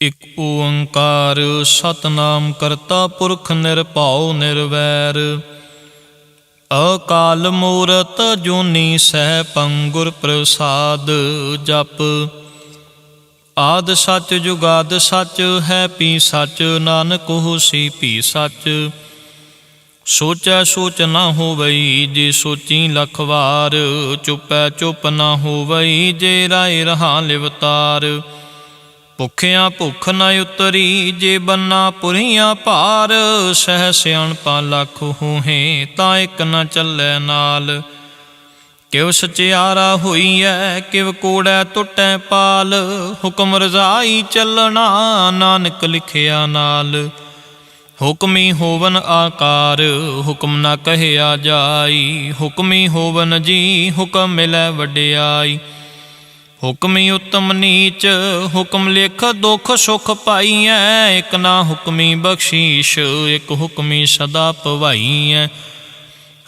ਇਕ ਓੰਕਾਰ ਸਤਨਾਮ ਕਰਤਾ ਪੁਰਖ ਨਿਰਭਉ ਨਿਰਵੈਰ। ਅਕਾਲ ਮੂਰਤ ਜੂਨੀ ਸਹਿ ਪੰਗੁਰ ਪ੍ਰਸਾਦ ਜਪ। ਆਦ ਸੱਚ ਜੁਗਾਦ ਸੱਚ, ਹੈ ਪੀ ਸੱਚ, ਨਾਨਕ ਹੋਸੀ ਭੀ ਸੱਚ। ਸੋਚੈ ਸੋਚ ਨਾ ਹੋਵਈ, ਜੇ ਸੋਚੀ ਲੱਖ ਵਾਰ। ਚੁੱਪੈ ਚੁੱਪ ਨਾ ਹੋਵਈ, ਜੇ ਰਾਏ ਰਹਾ ਲਿਵਤਾਰ। ਭੁਖਿਆਂ ਭੁਖ ਨ ਉਤਰੀ, ਜੇ ਬੰਨਾ ਪੁਰੀਆਂ ਭਾਰ, ਸਹਿ ਸਿਆਣਪਾ ਲੱਖ ਹੋਹੇ, ਤਾਂ ਇੱਕ ਨ ਚੱਲੈ ਨਾਲ। ਕਿਵ ਸਚਿਆਰਾ ਹੋਈਐ, ਕਿਵ ਕੋੜੈ ਟੁੱਟੈ ਪਾਲ। ਹੁਕਮ ਰਜ਼ਾਈ ਚੱਲਣਾ, ਨਾਨਕ ਲਿਖਿਆ ਨਾਲ। ਹੁਕਮੀ ਹੋਵਨ ਆਕਾਰ, ਹੁਕਮ ਨਾ ਕਹਿਆ ਜਾਈ। ਹੁਕਮੀ ਹੋਵਨ ਜੀ, ਹੁਕਮ ਮਿਲੈ ਵਡਿਆਈ। ਹੁਕਮੀ ਉਤਮ ਨੀਚ, ਹੁਕਮ ਲਿਖ ਦੁਖ ਸੁਖ ਪਾਈਐ। ਇਕ ਨਾ ਹੁਕਮੀ ਬਖਸ਼ੀਸ਼, ਇਕ ਹੁਕਮੀ ਸਦਾ ਪਵਾਈਐ।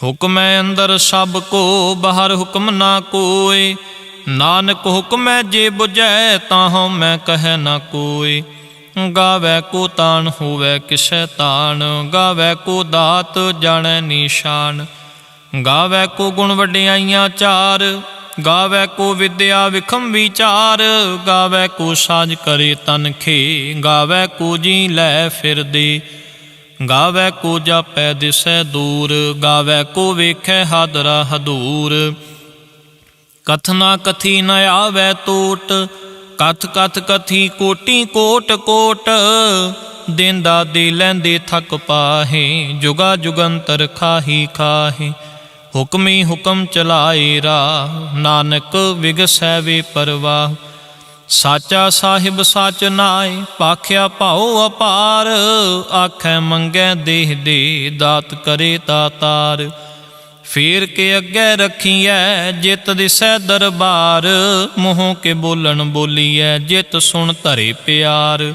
ਹੁਕਮੈ ਅੰਦਰ ਸਭ ਕੋ, ਬਾਹਰ ਹੁਕਮ ਨਾ ਕੋਏ। ਨਾਨਕ ਹੁਕਮੈ ਜੇ 부ਜੈ ਤਾਹਉ ਮੈਂ ਕਹੈ ਨਾ ਕੋਏ। ਗਾਵੇ ਕੋ ਤਾਣ, ਹੋਵੇ ਕਿਸੈ ਤਾਣ। ਗਾਵੇ ਕੋ ਦਾਤ, ਜਾਣੈ ਨਿਸ਼ਾਨ। ਗਾਵੇ ਕੋ ਗੁਣ ਵਡਿਆਈਆਂ ਚਾਰ। ਗਾਵੇ ਕੋ ਵਿਦਿਆ ਵਿਖਮ ਵਿਚਾਰ, ਗਾਵੇ ਕੋ ਸਾਜ ਕਰੇ ਤਨਖੇ ਗਾਵੇ ਕੋ ਜੀ ਲੈ ਫਿਰਦੇ। ਗਾਵੇ ਕੋ ਜਾਪੈ ਦਿਸੈ ਦੂਰ, ਗਾਵੇ ਕੋ ਵੇਖੈ ਹਾਦਰਾ ਹਦੂਰ। ਕਥਨਾ ਕਥੀ ਨ ਆਵੈ ਟੋਟ, ਕਥ ਕਥ ਕਥੀ ਕੋਟੀ ਕੋਟ ਕੋਟ। ਦਿੰਦਾ ਦੇ ਲੈਂਦੇ ਥਕ ਪਾਹੇ, ਜੁਗਾ ਜੁਗੰਤਰ ਖਾਹੀ ਖਾਹੇ। ਹੁਕਮੀ ਹੁਕਮ ਚਲਾਏ ਰਾ ਨਾਨਕ ਵਿਗਸੈ ਵੇ ਪਰਵਾਹ। ਸਾਚਾ ਸਾਹਿਬ ਸਚ ਨਾਏ, ਪਾਖਿਆ ਭਾਉ ਅਪਾਰ। ਆਖੈ ਮੰਗੈ ਦੇਹ ਦੇ, ਦਾਤ ਕਰੇ ਤਾਤਾਰ ਫੇਰ ਕੇ ਅੱਗੇ ਰੱਖੀਐ, ਜਿਤ ਦਿਸੈ ਦਰਬਾਰ। ਮੂੰਹੋਂ ਕੇ ਬੋਲਣ ਬੋਲੀਐ, ਜਿਤ ਸੁਣ ਧਰੇ ਪਿਆਰ।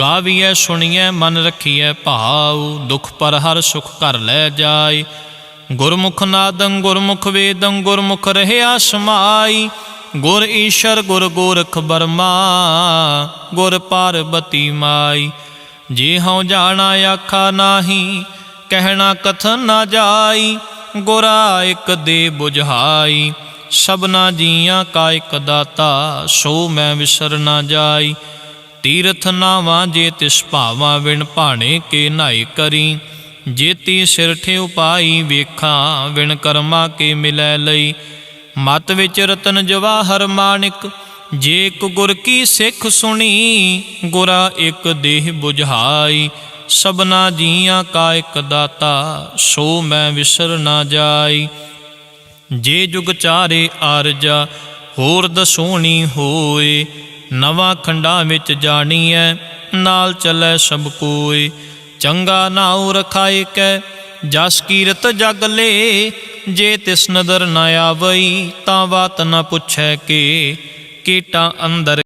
ਗਾਵੀਐ, ਸੁਣੀਐ, ਮਨ ਰਖੀਐ, ਭਾਉ, ਦੁਖ ਪਰ ਹਰ ਸੁਖ ਘਰ ਲੈ ਜਾਏ ਗੁਰਮੁਖ ਨਾਦੰ ਗੁਰਮੁਖ ਵੇਦੰ, ਗੁਰਮੁਖ ਰਹਿਆ ਸਮਾਈ। ਗੁਰ ਈਸ਼ਰ, ਗੁਰ ਗੋਰਖ ਬਰਮਾ, ਗੁਰ ਪਾਰਬਤੀ ਮਾਈ। ਜੇ ਹਉ ਜਾਣਾ ਆਖਾ ਨਾਹੀ, ਕਹਿਣਾ ਕਥਨ ਨਾ ਜਾਈ। ਗੁਰਾ ਇੱਕ ਦੇ 부ਝਾਈ ਸਭਨਾ ਜੀਆਂ ਕਾ ਇੱਕ ਦਾਤਾ, ਸੋ ਮੈਂ ਵਿਸਰ ਨਾ ਜਾਈ। ਤੀਰਥ ਨਾਵਾਂ ਜੇ ਤਿਸ ਭਾਵਾਂ ਵਿਣ ਭਾਣੇ ਕੇ ਨਾਈ ਕਰੀ। ਜੇਤੀ ਸਿਰ ਠੇ ਉਪਾਈ ਵੇਖਾਂ ਵਿਣ ਕਰਮਾ ਕੇ ਮਿਲੈ ਲਈ। ਮਤ ਵਿੱਚ ਰਤਨ ਜਵਾਹਰ ਮਾਨਿਕ, ਜੇ ਇੱਕ ਗੁਰ ਕੀ ਸਿੱਖ ਸੁਣੀ, ਗੁਰਾ ਇੱਕ ਦੇਹ 부ਝਾਈ ਸਭਨਾ ਜੀਆਂ ਕਾ ਇੱਕ ਦਾਤਾ, ਸੋ ਮੈਂ ਵਿਸਰ ਨਾ ਜਾਈ। ਜੇ ਜੁਗ ਚਾਰੇ ਆਰਜਾ, ਹੋਰ ਦਸੋਣੀ ਹੋਏ। ਨਵਾਂ ਖੰਡਾਂ ਵਿੱਚ ਜਾਣੀਐ, ਨਾਲ ਚੱਲੈ ਸਭ ਕੋਈ। ਚੰਗਾ ਨਾਉ ਰਖਾਏ ਕੈ ਜਸ ਕੀਰਤ ਜਗ ਲੇ। ਜੇ ਤਿਸ ਨਦਰ ਨ ਆਵਈ, ਤਾਂ ਬਾਤ ਨ ਪੁੱਛੈ ਕੇ। ਕੀਟਾਂ ਅੰਦਰ